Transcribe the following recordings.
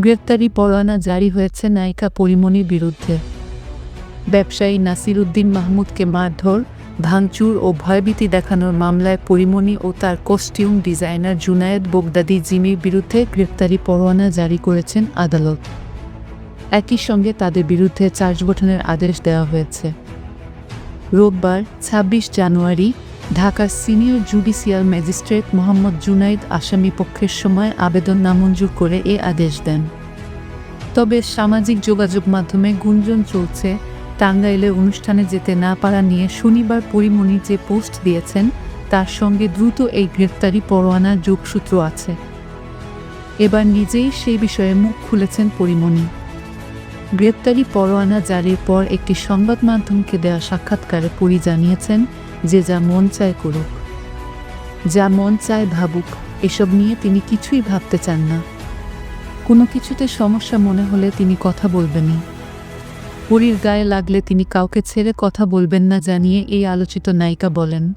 গ্রেপ্তারি পরোয়ানা জারি হয়েছে নায়িকা পরিমণির বিরুদ্ধে। ব্যবসায়ী নাসির উদ্দিন মাহমুদকে মারধর, ভাঙচুর ও ভয়ভীতি দেখানোর মামলায় পরিমণি ও তার কস্টিউম ডিজাইনার জুনায়েদ বোগদাদি জিমির বিরুদ্ধে গ্রেপ্তারি পরোয়ানা জারি করেছেন আদালত। একই সঙ্গে তাদের বিরুদ্ধে চার্জ গঠনের আদেশ দেওয়া হয়েছে। রোববার ২৬ জানুয়ারি ঢাকার senior judicial magistrate Mohammad Junaid আসামি পক্ষের সময় আবেদন নামঞ্জুর করে এ আদেশ দেন। তবে সামাজিক যোগাযোগ মাধ্যমে গুঞ্জন চলছে, টাঙ্গাইলে অনুষ্ঠানে যেতে না পারা নিয়ে শনিবার পরিমণি যে পোস্ট দিয়েছেন, তার সঙ্গে দ্রুত এই গ্রেপ্তারি পরোয়ানার যোগসূত্র আছে। এবার নিজেই সেই বিষয়ে মুখ খুলেছেন পরিমণি। গ্রেপ্তারি পরোয়ানা জারির পর একটি সংবাদ মাধ্যমকে দেওয়া সাক্ষাৎকারে পুরী জানিয়েছেন যে যা মন চায় করুক। যা মন চায় ভাবুক, এসব নিয়ে তিনি কিছুই ভাবতে চান না। কোনো কিছুতে সমস্যা মনে হলে তিনি কথা বলবেনই। পুরীর গায়ে লাগলে তিনি কাউকে ছেড়ে কথা বলবেন না জানিয়ে এই আলোচিত নায়িকা বলেন,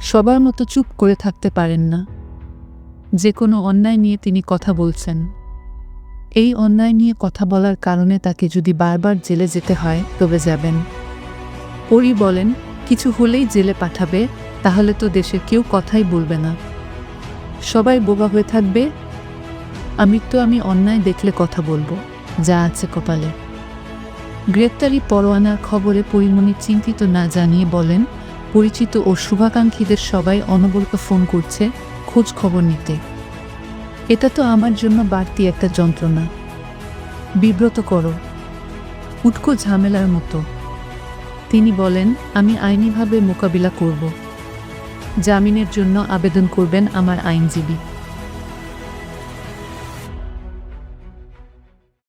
সবার মতো চুপ করে থাকতে পারেন না। যে কোনো অন্যায় নিয়ে তিনি কথা বলছেন। এই অন্যায় নিয়ে কথা বলার কারণে তাকে যদি বারবার জেলে যেতে হয়, তবে যাবেন। পরি বলেন কিছু হলেই জেলে পাঠাবে, তাহলে তো দেশের কেউ কথাই বলবে না। সবাই বোবা হয়ে থাকবে আমি তো আমি অন্যায় দেখলে কথা বলব, যা আছে কপালে। গ্রেপ্তারি পরোয়ানার খবরে পরিমণি চিন্তিত না জানিয়ে বলেন, পরিচিত ও শুভাকাঙ্ক্ষীদের সবাই অনবরত ফোন করছে খোঁজ খবর নিতে। এটা তো আমার জন্য বাড়তি একটা যন্ত্রণা। বিব্রত করো উটকো ঝামেলার মতো। তিনি বলেন আমি আইনিভাবে মোকাবিলা করব। জামিনের জন্য আবেদন করবেন আমার আইনজীবী।